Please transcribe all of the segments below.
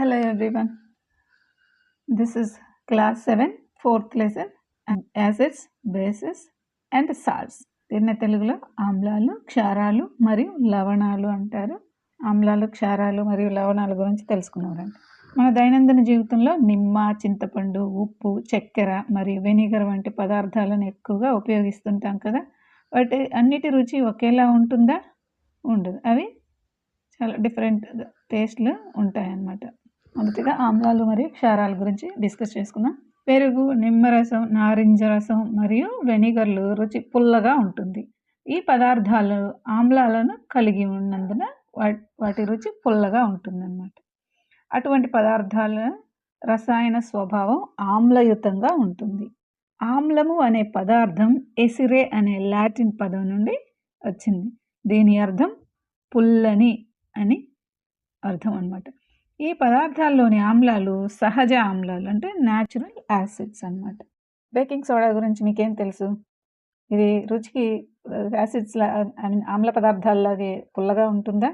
Hello everyone. This is class 7, fourth lesson and acids, bases and salts. దీన్ని తెలుగులో ఆమ్లాలు క్షారాలు మరియు లవణాలు అంటారు. ఆమ్లాలు క్షారాలు మరియు లవణాల గురించి తెలుసుకున్నారండి. మన దైనందిన జీవితంలో నిమ్మ చింతపండు ఉప్పు చక్కెర మరియు వెనిగర్ వంటి పదార్థాలను ఎక్కువగా ఉపయోగిస్తుంటాం కదా. వాటి అన్నిటి రుచి ఒకేలా ఉంటుందా? ఉండదు. అవి చాలా డిఫరెంట్ టేస్ట్లు ఉంటాయన్నమాట. మొదటిగా ఆమ్లాలు మరియు క్షారాల గురించి డిస్కస్ చేసుకుందాం. పెరుగు నిమ్మరసం నారింజ రసం మరియు వెనిగర్లు రుచి పుల్లగా ఉంటుంది. ఈ పదార్థాలు ఆమ్లాలను కలిగి ఉన్నందున వాటి వాటి రుచి పుల్లగా ఉంటుందన్నమాట. అటువంటి పదార్థాల రసాయన స్వభావం ఆమ్లయుతంగా ఉంటుంది. ఆమ్లము అనే పదార్థం ఎసిరే అనే లాటిన్ పదం నుండి వచ్చింది. దీని అర్థం పుల్లని అని అర్థం అన్నమాట. ఈ పదార్థాల్లోని ఆమ్లాలు సహజ ఆమ్లాలు అంటే న్యాచురల్ యాసిడ్స్ అన్నమాట. బేకింగ్ సోడా గురించి మీకేం తెలుసు? ఇది రుచికి యాసిడ్స్ ఆమ్ల పదార్థాల్లాగే పుల్లగా ఉంటుందా?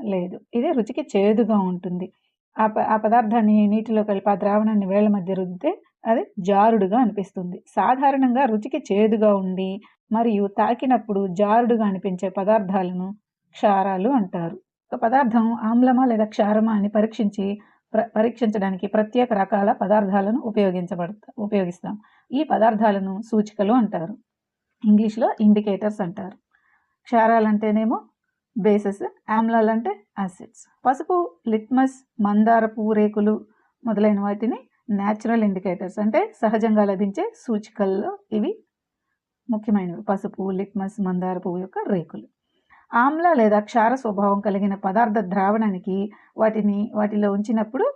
లేదు. ఇది రుచికి చేదుగా ఉంటుంది. ఆ ప ఆ పదార్థాన్ని నీటిలో కలిపి ఆ ద్రావణాన్ని వేళ్ళ మధ్య రుద్దితే అది జారుడుగా అనిపిస్తుంది. సాధారణంగా రుచికి చేదుగా ఉండి మరియు తాకినప్పుడు జారుడుగా అనిపించే పదార్థాలను క్షారాలు అంటారు. ఒక పదార్థం ఆమ్లమా లేదా క్షారమా అని పరీక్షించి ప్ర పరీక్షించడానికి ప్రత్యేక రకాల పదార్థాలను ఉపయోగించబడతా ఉపయోగిస్తాం. ఈ పదార్థాలను సూచికలు అంటారు. ఇంగ్లీష్లో ఇండికేటర్స్ అంటారు. క్షారాలు అంటేనేమో బేసెస్ ఆమ్లాలంటే యాసిడ్స్ పసుపు లిట్మస్ మందార పువ్వు రేకులు మొదలైన వాటిని న్యాచురల్ ఇండికేటర్స్ అంటే సహజంగా లభించే సూచికల్లో ఇవి ముఖ్యమైనవి. పసుపు లిట్మస్ మందార పువ్వు యొక్క రేకులు. ఆమ్ల లేదా క్షార స్వభావం కలిగిన పదార్థ ద్రావణానికి వాటిని వాటిలో ఉంచినప్పుడు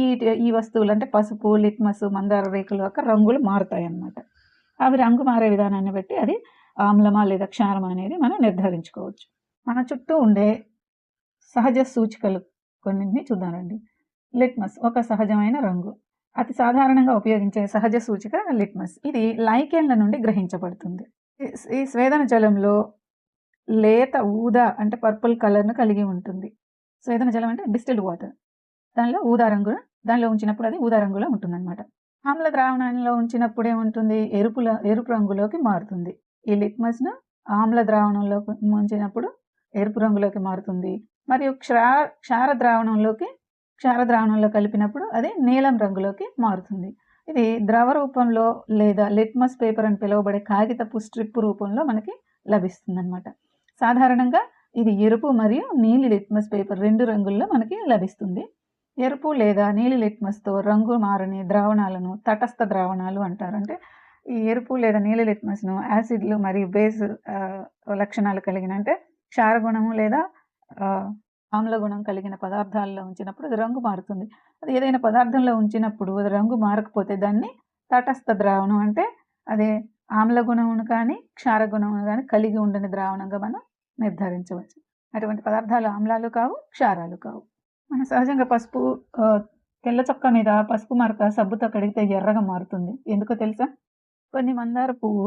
ఈ ఈ వస్తువులు అంటే పసుపు లిట్మస్ మందార రేకుల యొక్క రంగులు మారుతాయి అన్నమాట అవి రంగు మారే విధానాన్ని బట్టి అది ఆమ్లమా లేదా క్షారమా అనేది మనం నిర్ధారించుకోవచ్చు. మన చుట్టూ ఉండే సహజ సూచికలు కొన్నింటిని చూద్దామండి. లిట్మస్ ఒక సహజమైన రంగు. అతి సాధారణంగా ఉపయోగించే సహజ సూచిక లిట్మస్. ఇది లైకెన్ల నుండి గ్రహించబడుతుంది. ఈ స్వేదన జలంలో లేత ఊదా అంటే పర్పుల్ కలర్ను కలిగి ఉంటుంది. సో ఏదైనా జలం అంటే డిస్టిల్డ్ వాటర్. దానిలో ఊదా రంగు దానిలో ఉంచినప్పుడు అది ఊదా రంగులో ఉంటుందన్నమాట. ఆమ్ల ద్రావణంలో ఉంచినప్పుడు ఏముంటుంది? ఎరుపుల ఎరుపు రంగులోకి మారుతుంది. ఈ లిట్మస్ను ఆమ్ల ద్రావణంలో ఉంచినప్పుడు ఎరుపు రంగులోకి మారుతుంది. మరియు క్షార క్షార ద్రావణంలోకి క్షార ద్రావణంలో కలిపినప్పుడు అది నీలం రంగులోకి మారుతుంది. ఇది ద్రవ రూపంలో లేదా లిట్మస్ పేపర్ అని పిలువబడే కాగితపు స్ట్రిప్ రూపంలో మనకి లభిస్తుంది అనమాట సాధారణంగా ఇది ఎరుపు మరియు నీలి లిట్మస్ పేపర్ రెండు రంగుల్లో మనకి లభిస్తుంది. ఎరుపు లేదా నీలి లిట్మస్తో రంగు మారని ద్రావణాలను తటస్థ ద్రావణాలు అంటారు. అంటే ఈ ఎరుపు లేదా నీలి లిట్మస్ను యాసిడ్లు మరియు బేస్ లక్షణాలు కలిగిన అంటే క్షారగుణము లేదా ఆమ్లగుణం కలిగిన పదార్థాల్లో ఉంచినప్పుడు అది రంగు మారుతుంది. అది ఏదైనా పదార్థంలో ఉంచినప్పుడు అది రంగు మారకపోతే దాన్ని తటస్థ ద్రావణం అంటే అదే ఆమ్ల గుణమును కానీ క్షార గుణమును కానీ కలిగి ఉండని ద్రావణంగా మనం నిర్ధారించవచ్చు. అటువంటి పదార్థాలు ఆమ్లాలు కావు క్షారాలు కావు. మన సహజంగా పసుపు తెల్ల చొక్క మీద పసుపు మరక సబ్బుతో కడిగితే ఎర్రగా మారుతుంది. ఎందుకో తెలుసా? కొన్ని మందార పువ్వు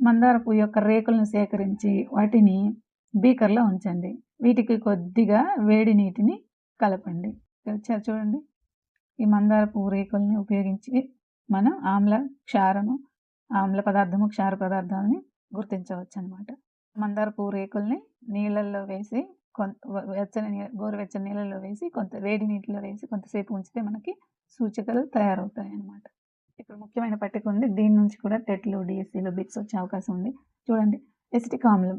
మందార పువ్వు యొక్క రేకులను సేకరించి వాటిని బీకర్లో ఉంచండి. వీటికి కొద్దిగా వేడి నీటిని కలపండి. వచ్చారు చూడండి. ఈ మందార పువ్వు రేకుల్ని ఉపయోగించి మనం ఆమ్ల క్షారము ఆమ్ల పదార్థము క్షార పదార్థాలని గుర్తించవచ్చు అనమాట మందార పువ్వు రేకుల్ని నీళ్ళల్లో వేసి కొంత వెచ్చని గోరువెచ్చని నీళ్ళల్లో వేసి కొంత వేడి నీటిలో వేసి కొంతసేపు ఉంచితే మనకి సూచికలు తయారవుతాయి అన్నమాట ఇప్పుడు ముఖ్యమైన పట్టిక ఉంది. దీని నుంచి కూడా టెట్లు డిఎస్సీలు బిట్స్ వచ్చే అవకాశం ఉంది. చూడండి. ఎసిటిక్ ఆమ్లం.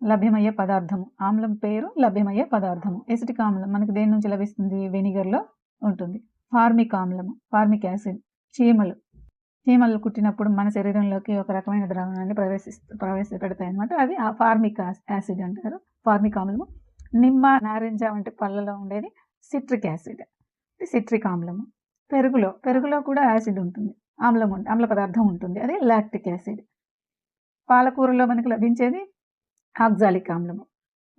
లభ్యమయ్యే పదార్థము. ఆమ్లం పేరు లభ్యమయ్యే పదార్థము. ఎసిటిక్ ఆమ్లం మనకి దేని నుంచి లభిస్తుంది? వెనిగర్లో ఉంటుంది. ఫార్మిక్ ఆమ్లము. Formic acid. చీమలు. చీమలు కుట్టినప్పుడు మన శరీరంలోకి ఒక రకమైన ద్రావణాన్ని ప్రవేశిస్తూ ప్రవేశపెడతాయి అనమాట అది ఆ ఫార్మిక్ యాసిడ్ అంటారు. ఫార్మిక్ ఆమ్లము. నిమ్మ నారింజ వంటి పళ్ళలో ఉండేది సిట్రిక్ యాసిడ్. సిట్రిక్ ఆమ్లము. పెరుగులో పెరుగులో కూడా యాసిడ్ ఉంటుంది. ఆమ్లం ఉంటుంది ఆమ్ల పదార్థం ఉంటుంది. అది లాక్టిక్ యాసిడ్. పాలకూరలో మనకు లభించేది ఆక్జాలిక్ ఆమ్లము.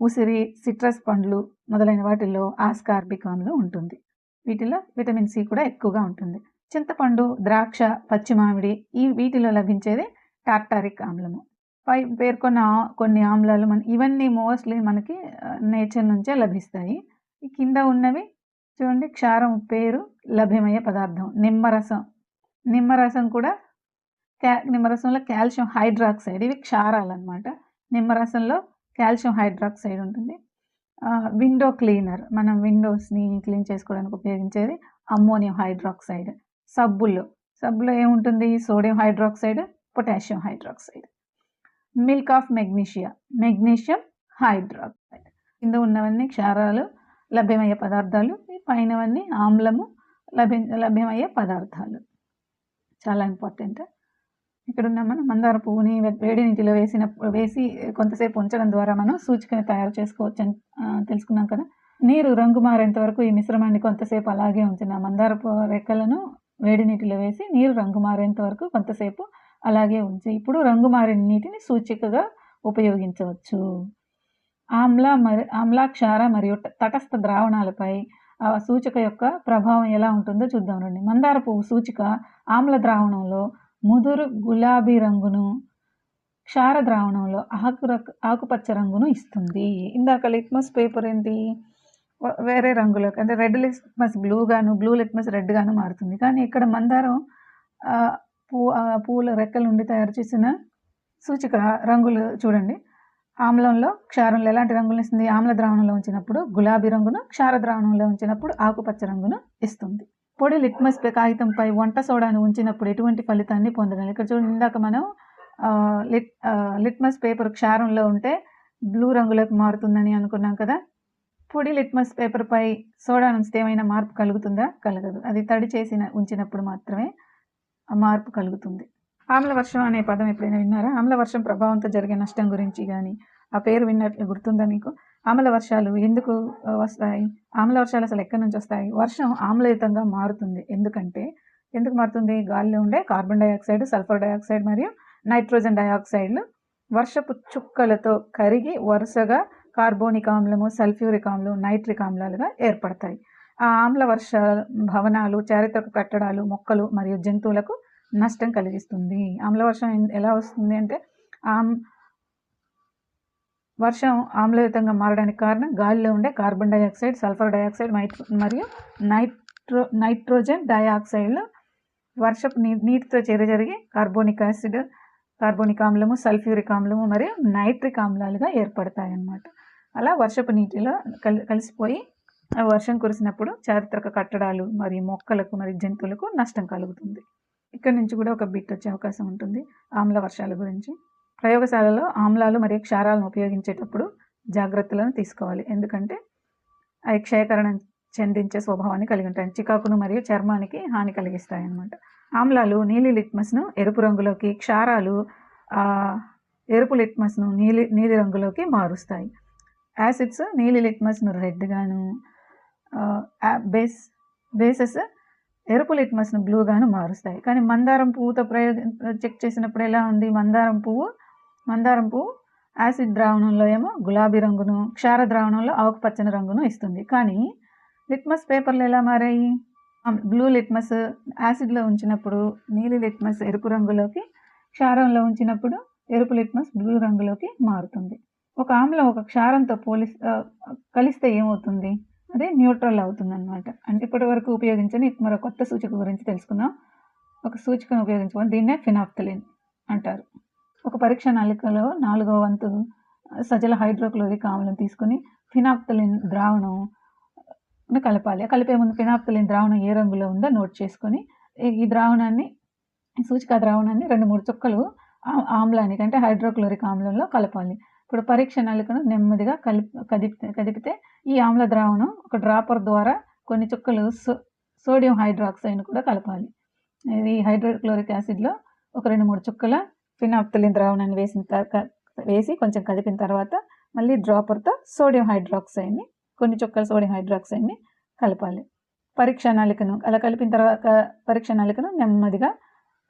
ఉసిరి సిట్రస్ పండ్లు మొదలైన వాటిల్లో ఆస్కార్బిక్ ఆమ్లం ఉంటుంది. వీటిలో విటమిన్ సి కూడా ఎక్కువగా ఉంటుంది. చింతపండు ద్రాక్ష పచ్చి మామిడి ఈ వీటిలో లభించేది టార్టారిక్ ఆమ్లము. పై పేర్కొన్న కొన్ని ఆమ్లాలు మన ఇవన్నీ మోస్ట్లీ మనకి నేచర్ నుంచే లభిస్తాయి. ఈ కింద ఉన్నవి చూడండి క్షారం పేరు లభ్యమయ్యే పదార్థం నిమ్మరసం. నిమ్మరసం కూడా క్యా నిమ్మరసంలో కాల్షియం హైడ్రాక్సైడ్ ఇవి క్షారాలు అనమాట నిమ్మరసంలో కాల్షియం హైడ్రాక్సైడ్ ఉంటుంది. విండో క్లీనర్ మనం విండోస్ని క్లీన్ చేసుకోవడానికి ఉపయోగించేది అమ్మోనియం హైడ్రాక్సైడ్. సబ్బుల్లో. సబ్బులో ఏముంటుంది? Sodium hydroxide potassium hydroxide. Milk of magnesia. Magnesium hydroxide. కింద ఉన్నవన్నీ క్షారాలు లభ్యమయ్యే పదార్థాలు. పైనవన్నీ ఆమ్లము లభ్య లభ్యమయ్యే పదార్థాలు. చాలా ఇంపార్టెంట్. ఇక్కడ ఉన్న మనం మందార పువ్వుని వే- వేడి నీటిలో వేసిన వేసి కొంతసేపు ఉంచడం ద్వారా మనం సూచికని తయారు చేసుకోవచ్చు అని తెలుసుకున్నాం కదా. నీరు రంగు మారేంత వరకు ఈ మిశ్రమాన్ని కొంతసేపు అలాగే ఉంచిన మందార రెక్కలను వేడి నీటిలో వేసి నీరు రంగు మారేంత వరకు కొంతసేపు అలాగే ఉంచి ఇప్పుడు రంగు మారిన నీటిని సూచికగా ఉపయోగించవచ్చు. ఆమ్ల మరి ఆమ్లాక్షార మరియు తటస్థ ద్రావణాలపై ఆ సూచిక యొక్క ప్రభావం ఎలా ఉంటుందో చూద్దాం రండి. మందార పువ్వు సూచిక ఆమ్ల ద్రావణంలో ముదురు గులాబీ రంగును క్షార ద్రావణంలో ఆకు ఆకుపచ్చ రంగును ఇస్తుంది. ఇందాక లిట్మస్ పేపర్ ఏంటి? వేరే రంగులోకి. అంటే రెడ్ లిట్మస్ బ్లూగాను బ్లూ లిట్మస్ రెడ్గాను మారుతుంది. కానీ ఇక్కడ మందారం పూ ఆ పూల రెక్కల నుండి తయారు చేసిన సూచిక రంగులు చూడండి. ఆమ్లంలో క్షారంలో ఎలాంటి రంగులు ఇస్తుంది? ఆమ్ల ద్రావణంలో ఉంచినప్పుడు గులాబీ రంగును క్షార ద్రావణంలో ఉంచినప్పుడు ఆకుపచ్చ రంగును ఇస్తుంది. పొడి లిట్మస్ కాగితంపై వంట సోడాను ఉంచినప్పుడు ఎటువంటి ఫలితాన్ని పొందడం ఇక్కడ చూడండి ఇందాక మనం లిట్ లిట్మస్ పేపర్ క్షారంలో ఉంటే బ్లూ రంగులోకి మారుతుందని అనుకున్నాం కదా. పొడి లిట్మస్ పేపర్పై సోడా నుంచి ఏమైనా మార్పు కలుగుతుందా? కలగదు. అది తడి చేసిన ఉంచినప్పుడు మాత్రమే ఆ మార్పు కలుగుతుంది. ఆమ్ల వర్షం అనే పదం ఎప్పుడైనా విన్నారా? ఆమ్ల వర్షం ప్రభావంతో జరిగే నష్టం గురించి కానీ ఆ పేరు విన్నట్లు గుర్తుందా మీకు? ఆమ్ల వర్షాలు ఎందుకు వస్తాయి? ఆమ్ల వర్షాలు అసలు ఎక్కడి నుంచి వస్తాయి? వర్షం ఆమ్లయుతంగా మారుతుంది. ఎందుకంటే ఎందుకు మారుతుంది? గాలిలో ఉండే కార్బన్ డైఆక్సైడ్ సల్ఫర్ డైఆక్సైడ్ మరియు నైట్రోజన్ డైఆక్సైడ్లు వర్షపు చుక్కలతో కరిగి వరుసగా కార్బోనిక్ ఆమ్లము సల్ఫ్యూరిక్ ఆమ్లం నైట్రిక్ ఆమ్లాలుగా ఏర్పడతాయి. ఆ ఆమ్ల వర్ష భవనాలు చారిత్రక కట్టడాలు మొక్కలు మరియు జంతువులకు నష్టం కలిగిస్తుంది. ఆమ్ల వర్షం ఎలా వస్తుంది అంటే ఆమ్ వర్షం ఆమ్లయుతంగా మారడానికి కారణం గాలిలో ఉండే కార్బన్ డైఆక్సైడ్ సల్ఫర్ డైఆక్సైడ్ మైట్రో మరియు నైట్రో నైట్రోజన్ డైఆక్సైడ్లు వర్షపు నీ నీటితో చేర జరిగి కార్బోనిక్ యాసిడ్ కార్బోనిక్ ఆమ్లము సల్ఫ్యూరిక్ ఆమ్లము మరియు నైట్రిక్ ఆమ్లాలుగా ఏర్పడతాయి అన్నమాట అలా వర్షపు నీటిలో కలి కలిసిపోయి ఆ వర్షం కురిసినప్పుడు చారిత్రక కట్టడాలు మరియు మొక్కలకు మరియు జంతువులకు నష్టం కలుగుతుంది. ఇక్కడ నుంచి కూడా ఒక బిట్ వచ్చే అవకాశం ఉంటుంది ఆమ్ల వర్షాల గురించి. ప్రయోగశాలలో ఆమ్లాలు మరియు క్షారాలను ఉపయోగించేటప్పుడు జాగ్రత్తలను తీసుకోవాలి. ఎందుకంటే అవి క్షయకరణం చెందించే స్వభావాన్ని కలిగి ఉంటాయి. చికాకును మరియు చర్మానికి హాని కలిగిస్తాయి అన్నమాట ఆమ్లాలు నీలి లిట్మస్ను ఎరుపు రంగులోకి క్షారాలు ఎరుపు లిట్మస్ను నీలి నీలి రంగులోకి మారుస్తాయి. యాసిడ్స్ నీలి లిట్మస్ రెడ్గాను బేస్ బేసెస్ ఎరుపు లిట్మస్ను బ్లూగాను మారుస్తాయి. కానీ మందారం పువ్వుతో ప్రయోగ చెక్ చేసినప్పుడు ఎలా ఉంది? మందారం పువ్వు మందారం పువ్వు యాసిడ్ ద్రావణంలో ఏమో గులాబీ రంగును క్షార ద్రావణంలో ఆకుపచ్చని రంగును ఇస్తుంది. కానీ లిట్మస్ పేపర్లు ఎలా మారాయి? బ్లూ లిట్మస్ యాసిడ్లో ఉంచినప్పుడు నీలి లిట్మస్ ఎరుపు రంగులోకి క్షారంలో ఉంచినప్పుడు ఎరుపు లిట్మస్ బ్లూ రంగులోకి మారుతుంది. ఒక ఆమ్లం ఒక క్షారంతో పోలిస్ కలిస్తే ఏమవుతుంది? అదే న్యూట్రల్ అవుతుంది అనమాట అంటే ఇప్పటి వరకు ఉపయోగించని మరో కొత్త సూచిక గురించి తెలుసుకుందాం. ఒక సూచికను ఉపయోగించుకొని దీన్నే ఫినాప్థలిన్ అంటారు. ఒక పరీక్ష నలికలో నాలుగో వంతు సజల హైడ్రోక్లోరిక్ ఆమ్లం తీసుకుని ఫినాప్థలిన్ ద్రావణం కలపాలి. కలిపే ముందు ఫినాప్థలిన్ ద్రావణం ఏ రంగులో ఉందో నోట్ చేసుకొని ఈ- ద్రావణాన్ని సూచిక ద్రావణాన్ని రెండు మూడు చుక్కలు ఆమ్లానికి అంటే హైడ్రోక్లోరిక్ ఆమ్లంలో కలపాలి. ఇప్పుడు పరీక్ష నలుకను నెమ్మదిగా కలిపి కదిపితే కదిపితే ఈ ఆమ్ల ద్రావణం ఒక డ్రాపర్ ద్వారా కొన్ని చుక్కలు సో సోడియం హైడ్రాక్సైడ్ను కూడా కలపాలి. ఇది హైడ్రోక్లోరిక్ యాసిడ్లో ఒక రెండు మూడు చుక్కల ఫినాప్తలిన్ ద్రావణాన్ని వేసిన తర్వాత వేసి కొంచెం కదిపిన తర్వాత మళ్ళీ డ్రాపర్తో సోడియం హైడ్రాక్సైడ్ని కొన్ని చుక్కల సోడియం హైడ్రాక్సైడ్ని కలపాలి. పరీక్ష నలికను అలా కలిపిన తర్వాత పరీక్ష నలికను నెమ్మదిగా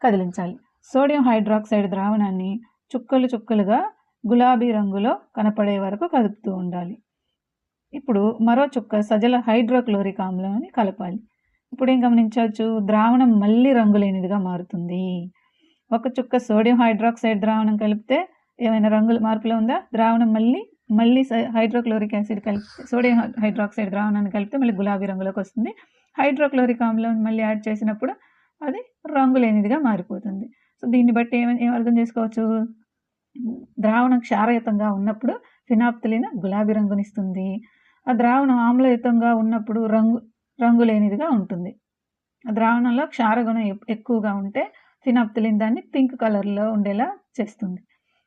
కదిలించాలి. సోడియం హైడ్రాక్సైడ్ ద్రావణాన్ని చుక్కలు చుక్కలుగా గులాబీ రంగులో కనపడే వరకు కదుపుతూ ఉండాలి. ఇప్పుడు మరో చుక్క సజల హైడ్రోక్లోరిక్ ఆమ్లాన్ని కలపాలి. ఇప్పుడు ఏం గమనించవచ్చు? ద్రావణం మళ్ళీ రంగులేనిదిగా మారుతుంది. ఒక చుక్క సోడియం హైడ్రాక్సైడ్ ద్రావణం కలిపితే ఏమైనా రంగుల మార్పులో ఉందా? ద్రావణం మళ్ళీ మళ్ళీ స హైడ్రోక్లోరిక్ యాసిడ్ కలిపి సోడియం హైడ్రాక్సైడ్ ద్రావణాన్ని కలిపితే మళ్ళీ గులాబీ రంగులోకి వస్తుంది. హైడ్రోక్లోరిక్ ఆమ్లం మళ్ళీ యాడ్ చేసినప్పుడు అది రంగు లేనిదిగా మారిపోతుంది. సో దీన్ని బట్టి ఏమైనా ఏం అర్థం చేసుకోవచ్చు? ద్రావణం క్షారయుతంగా ఉన్నప్పుడు ఫినాప్తలిన్ గులాబీ రంగునిస్తుంది. ఆ ద్రావణం ఆమ్లయుతంగా ఉన్నప్పుడు రంగు రంగు లేనిదిగా ఉంటుంది. ఆ ద్రావణంలో క్షారగుణం ఎక్కువగా ఉంటే ఫినాప్తలిన్ దాన్ని పింక్ కలర్లో ఉండేలా చేస్తుంది.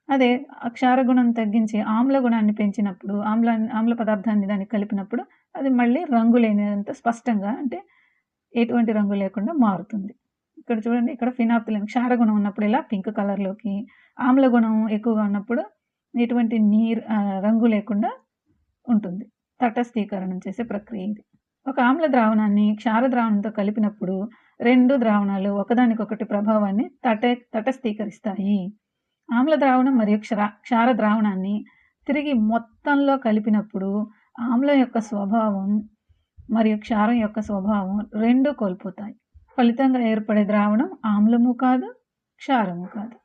అదే ఆ క్షారగుణం తగ్గించి ఆమ్ల గుణాన్ని పెంచినప్పుడు ఆమ్ల ఆమ్ల పదార్థాన్ని దానికి కలిపినప్పుడు అది మళ్ళీ రంగు లేనిదంత స్పష్టంగా అంటే ఎటువంటి రంగు లేకుండా మారుతుంది. ఇక్కడ చూడండి ఇక్కడ ఫినాప్తిలిన్ క్షారగుణం ఉన్నప్పుడు ఇలా పింక్ కలర్లోకి. ఆమ్ల గుణం ఎక్కువగా ఉన్నప్పుడు ఎటువంటి నీరు రంగు లేకుండా ఉంటుంది. తటస్థీకరణం చేసే ప్రక్రియ ఇది. ఒక ఆమ్ల ద్రావణాన్ని క్షార ద్రావణంతో కలిపినప్పుడు రెండు ద్రావణాలు ఒకదానికొకటి ప్రభావాన్ని తట తటస్థీకరిస్తాయి. ఆమ్ల ద్రావణం మరియు క్షర క్షార ద్రావణాన్ని తిరిగి మొత్తంలో కలిపినప్పుడు ఆమ్లం యొక్క స్వభావం మరియు క్షారం యొక్క స్వభావం రెండు కోల్పోతాయి. ఫలితంగా ఏర్పడే ద్రావణం ఆమ్లము కాదు క్షారము కాదు.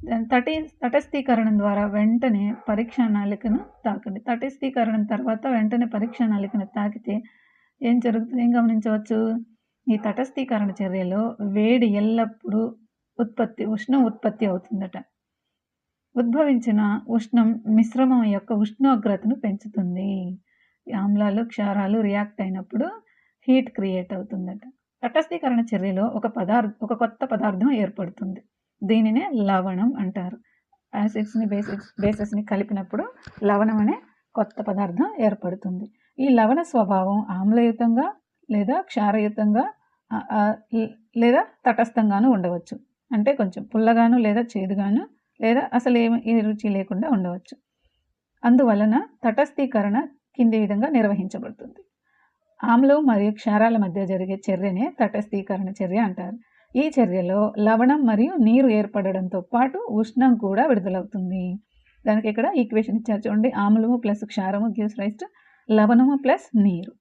దాని తటి తటస్థీకరణం ద్వారా వెంటనే పరీక్ష నాళికను తాకండి. తటస్థీకరణం తర్వాత వెంటనే పరీక్ష నాళికను తాకితే ఏం జరుగుతుంది? ఏం గమనించవచ్చు? ఈ తటస్థీకరణ చర్యలో వేడి ఎల్లప్పుడూ ఉత్పత్తి ఉష్ణం ఉత్పత్తి అవుతుందట. ఉద్భవించిన ఉష్ణం మిశ్రమం యొక్క ఉష్ణోగ్రతను పెంచుతుంది. ఆమ్లాలు క్షారాలు రియాక్ట్ అయినప్పుడు హీట్ క్రియేట్ అవుతుందట. తటస్థీకరణ చర్యలో ఒక పదార్థ ఒక కొత్త పదార్థం ఏర్పడుతుంది. దీనినే లవణం అంటారు. యాసిడ్స్ని బేసిక్స్ బేసెస్ని కలిపినప్పుడు లవణం అనే కొత్త పదార్థం ఏర్పడుతుంది. ఈ లవణ స్వభావం ఆమ్లయుతంగా లేదా క్షారయుతంగా లేదా తటస్థంగాను ఉండవచ్చు. అంటే కొంచెం పుల్లగాను లేదా చేదుగాను లేదా అసలు ఏమి ఏ రుచి లేకుండా ఉండవచ్చు. అందువలన తటస్థీకరణ కింది విధంగా నిర్వహించబడుతుంది. ఆమ్లం మరియు క్షారాల మధ్య జరిగే చర్యనే తటస్థీకరణ చర్య అంటారు. ఈ చర్యలో లవణం మరియు నీరు ఏర్పడడంతో పాటు ఉష్ణం కూడా విడుదలవుతుంది. దానికి ఇక్కడ ఈక్వేషన్ ఇచ్చారు చూడండి. ఆమ్లము ప్లస్ క్షారము గివ్స్ రైస్టు లవణము ప్లస్ నీరు.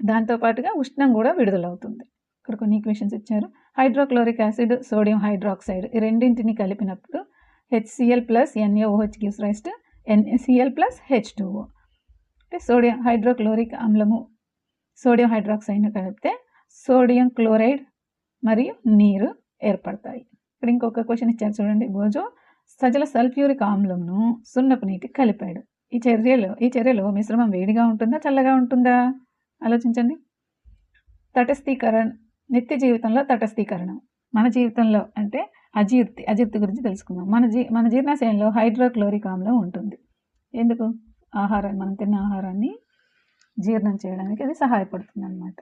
దాంతో పాటుగా ఉష్ణం కూడా విడుదలవుతుంది. ఇక్కడ కొన్ని ఈక్వేషన్స్ ఇచ్చారు. హైడ్రోక్లోరిక్ యాసిడ్ సోడియం హైడ్రాక్సైడ్ ఈ రెండింటిని కలిపినప్పుడు HCl plus NaOH gives rise to plus H two O అంటే సోడియం హైడ్రోక్లోరిక్ ఆమ్లము సోడియం హైడ్రాక్సైడ్ను కలిపితే సోడియం క్లోరైడ్ మరియు నీరు ఏర్పడతాయి. ఇక్కడ ఇంకొక క్వశ్చన్ ఇచ్చారు చూడండి. బోజో సజల సల్ఫ్యూరిక్ ఆమ్లంను సున్నపు నీటి కలిపాడు. ఈ చర్యలో ఈ చర్యలో మిశ్రమం వేడిగా ఉంటుందా చల్లగా ఉంటుందా? ఆలోచించండి. తటస్థీకరణ నిత్య జీవితంలో తటస్థీకరణం. మన జీవితంలో అంటే అజీర్తి అజీర్తి గురించి తెలుసుకుందాం. మన జీ మన జీర్ణాశయంలో హైడ్రోక్లోరిక్ ఆమ్లం ఉంటుంది. ఎందుకు? ఆహారాన్ని మనం తిన్న ఆహారాన్ని జీర్ణం చేయడానికి అది సహాయపడుతుంది అనమాట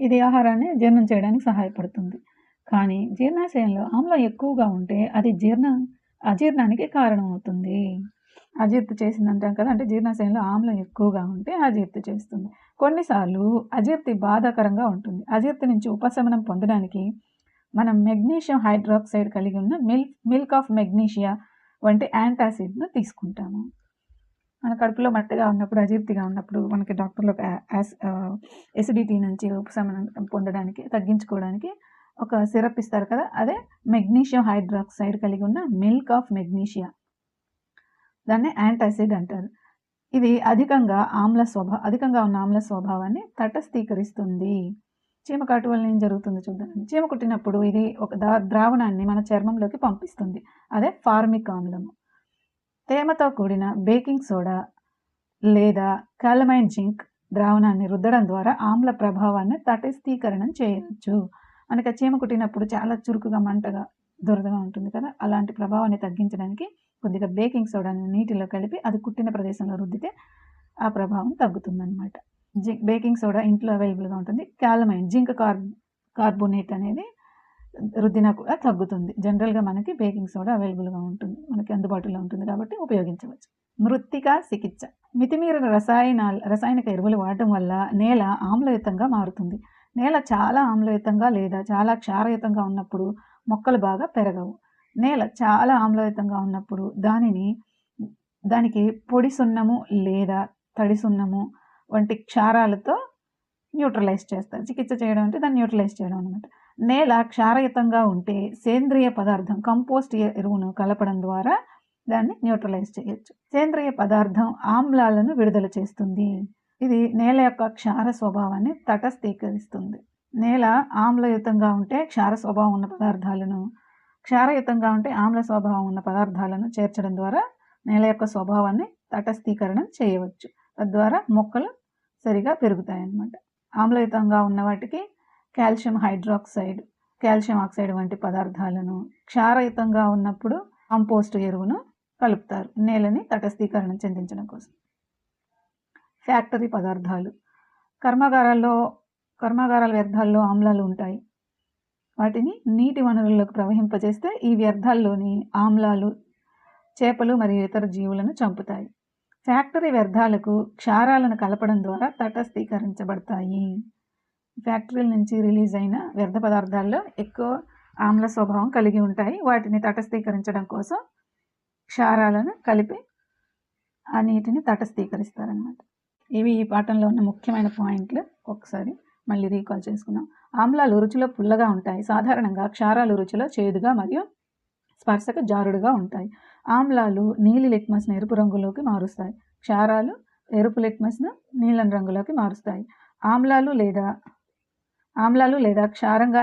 ఇది ఆహారాన్ని జీర్ణం చేయడానికి సహాయపడుతుంది. కానీ జీర్ణాశయంలో ఆమ్లం ఎక్కువగా ఉంటే అది జీర్ణ అజీర్ణానికి కారణమవుతుంది. అజీర్తి చేసిందంటాం కదా అంటే జీర్ణాశయంలో ఆమ్లం ఎక్కువగా ఉంటే అజీర్తి చేస్తుంది. కొన్నిసార్లు అజీర్తి బాధాకరంగా ఉంటుంది. అజీర్తి నుంచి ఉపశమనం పొందడానికి మనం మెగ్నీషియం హైడ్రాక్సైడ్ కలిగి ఉన్న మిల్క్ మిల్క్ ఆఫ్ మెగ్నీషియా వంటి యాంటాసిడ్ను తీసుకుంటాము. మన కడుపులో మట్టిగా ఉన్నప్పుడు అజీర్తిగా ఉన్నప్పుడు మనకి డాక్టర్లు ఒక ఎసిడిటీ నుంచి ఉపశమనం పొందడానికి తగ్గించుకోవడానికి ఒక సిరప్ ఇస్తారు కదా? అదే మెగ్నీషియం హైడ్రాక్సైడ్ కలిగి ఉన్న మిల్క్ ఆఫ్ మెగ్నీషియా. దాన్ని యాంటాసిడ్ అంటారు. ఇది అధికంగా ఆమ్ల స్వభా అధికంగా ఉన్న ఆమ్ల స్వభావాన్ని తటస్థీకరిస్తుంది. చీమ కాటు వల్ల ఏం జరుగుతుంది చూద్దాం. చీమ కుట్టినప్పుడు ఇది ఒక దా ద్రావణాన్ని మన చర్మంలోకి పంపిస్తుంది. అదే ఫార్మిక్ ఆమ్లము. తేమతో కూడిన బేకింగ్ సోడా లేదా కాలమైన్ జింక్ ద్రావణాన్ని రుద్దడం ద్వారా ఆమ్ల ప్రభావాన్ని తటస్థీకరణం చేయవచ్చు మనకి చీమ కుట్టినప్పుడు చాలా చురుకుగా మంటగా దురదగా ఉంటుంది కదా? అలాంటి ప్రభావాన్ని తగ్గించడానికి కొద్దిగా బేకింగ్ సోడాని నీటిలో కలిపి అది కుట్టిన ప్రదేశంలో రుద్దితే ఆ ప్రభావం తగ్గుతుందన్నమాట. జింక్ బేకింగ్ సోడా ఇంట్లో అవైలబుల్గా ఉంటుంది. క్యాలమైన్ జింక్ కార్బ్ కార్బోనేట్ అనేది రుద్దినా కూడా తగ్గుతుంది. జనరల్గా మనకి బేకింగ్ సోడా అవైలబుల్గా ఉంటుంది. మనకి అందుబాటులో ఉంటుంది కాబట్టి ఉపయోగించవచ్చు. మృత్తిక చికిత్స. మితిమీరిన రసాయనాలు రసాయనిక ఎరువులు వాడటం వల్ల నేల ఆమ్లయుతంగా మారుతుంది. నేల చాలా ఆమ్లయుతంగా లేదా చాలా క్షారయుతంగా ఉన్నప్పుడు మొక్కలు బాగా పెరగవు. నేల చాలా ఆమ్లయుతంగా ఉన్నప్పుడు దానిని దానికి పొడి సున్నము లేదా తడి సున్నము వంటి క్షారాలతో న్యూట్రలైజ్ చేస్తారు. చికిత్స చేయడం అంటే దాన్ని న్యూట్రలైజ్ చేయడం అనమాట నేల క్షారయుతంగా ఉంటే సేంద్రియ పదార్థం కంపోస్ట్ ఎరువును కలపడం ద్వారా దాన్ని న్యూట్రలైజ్ చేయొచ్చు. సేంద్రియ పదార్థం ఆమ్లాలను విడుదల చేస్తుంది. ఇది నేల యొక్క క్షార స్వభావాన్ని తటస్థీకరిస్తుంది. నేల ఆమ్లయుతంగా ఉంటే క్షార స్వభావం ఉన్న పదార్థాలను క్షారయుతంగా ఉంటే ఆమ్ల స్వభావం ఉన్న పదార్థాలను చేర్చడం ద్వారా నేల యొక్క స్వభావాన్ని తటస్థీకరణం చేయవచ్చు. తద్వారా మొక్కలు సరిగా పెరుగుతాయి అన్నమాట ఆమ్లయుతంగా ఉన్న వాటికి కాల్షియం హైడ్రాక్సైడ్ కాల్షియం ఆక్సైడ్ వంటి పదార్థాలను క్షారయుతంగా ఉన్నప్పుడు కంపోస్ట్ ఎరువును కలుపుతారు. నేలని తటస్థీకరణ చెందించడం కోసం. ఫ్యాక్టరీ పదార్థాలు. కర్మాగారాల్లో కర్మాగారాల వ్యర్థాల్లో ఆమ్లాలు ఉంటాయి. వాటిని నీటి వనరుల్లోకి ప్రవహింపజేస్తే ఈ వ్యర్థాల్లోని ఆమ్లాలు చేపలు మరియు ఇతర జీవులను చంపుతాయి. ఫ్యాక్టరీ వ్యర్థాలకు క్షారాలను కలపడం ద్వారా తటస్థీకరించబడతాయి. ఫ్యాక్టరీల నుంచి రిలీజ్ అయిన వ్యర్థ పదార్థాల్లో ఎక్కువ ఆమ్ల స్వభావం కలిగి ఉంటాయి. వాటిని తటస్థీకరించడం కోసం క్షారాలను కలిపి ఆ నీటిని తటస్థీకరిస్తారనమాట ఇవి ఈ పాఠంలో ఉన్న ముఖ్యమైన పాయింట్లు. ఒకసారి మళ్ళీ రీకాల్ చేసుకుందాం. ఆమ్లాలు రుచిలో పుల్లగా ఉంటాయి. సాధారణంగా క్షారాలు రుచిలో చేదుగా మరియు స్పర్శక జారుడుగా ఉంటాయి. ఆమ్లాలు నీలి లిట్మస్ను ఎరుపు రంగులోకి మారుస్తాయి. క్షారాలు ఎరుపు లిట్మస్ను నీలం రంగులోకి మారుస్తాయి. ఆమ్లాలు లేదా ఆమ్లాలు లేదా క్షారంగా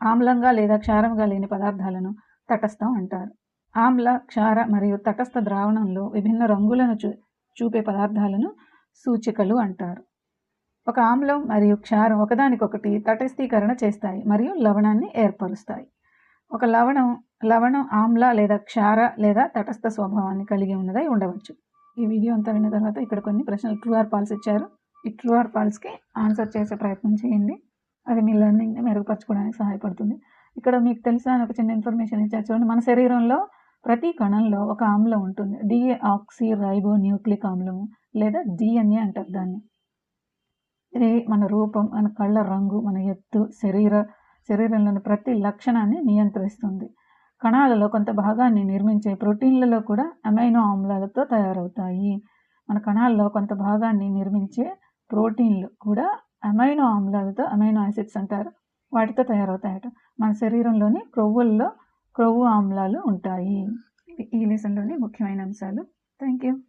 ఆమ్లంగా లేదా క్షారంగా లేని పదార్థాలను తటస్థం అంటారు. ఆమ్ల క్షార మరియు తటస్థ ద్రావణంలో విభిన్న రంగులను చూ చూపే పదార్థాలను సూచికలు అంటారు. ఒక ఆమ్లం మరియు క్షారం ఒకదానికొకటి తటస్థీకరణ చేస్తాయి మరియు లవణాన్ని ఏర్పరుస్తాయి. ఒక లవణం లవణం ఆమ్ల లేదా క్షార లేదా తటస్థ స్వభావాన్ని కలిగి ఉన్నదై ఉండవచ్చు. ఈ వీడియో అంతా విన్న తర్వాత ఇక్కడ కొన్ని ప్రశ్నలు ట్రూ ఆర్ పాల్స్ ఇచ్చారు. ఈ ట్రూ ఆర్ పాల్స్కి ఆన్సర్ చేసే ప్రయత్నం చేయండి. అది మీ లెర్నింగ్ని మెరుగుపరచుకోవడానికి సహాయపడుతుంది. ఇక్కడ మీకు తెలుసా ఒక చిన్న ఇన్ఫర్మేషన్ ఇచ్చారు చూడండి. మన శరీరంలో ప్రతి కణంలో ఒక ఆమ్లం ఉంటుంది. డిఆక్సీ రైబో న్యూక్లిక్ ఆమ్లము లేదా డిఎన్ఏ అంటారు దాన్ని. ఇది మన రూపం మన కళ్ళ రంగు మన ఎత్తు శరీర శరీరంలోని ప్రతి లక్షణాన్ని నియంత్రిస్తుంది. కణాలలో కొంత భాగాన్ని నిర్మించే ప్రోటీన్లలో కూడా అమైనో ఆమ్లాలతో తయారవుతాయి. మన కణాల్లో కొంత భాగాన్ని నిర్మించే ప్రోటీన్లు కూడా అమైనో ఆమ్లాలతో అమైనో యాసిడ్స్ అంటారు. వాటితో తయారవుతాయట. మన శరీరంలోని క్రొవ్వుల్లో క్రొవ్వు ఆమ్లాలు ఉంటాయి. ఈ లెసన్లోని ముఖ్యమైన అంశాలు. Thank you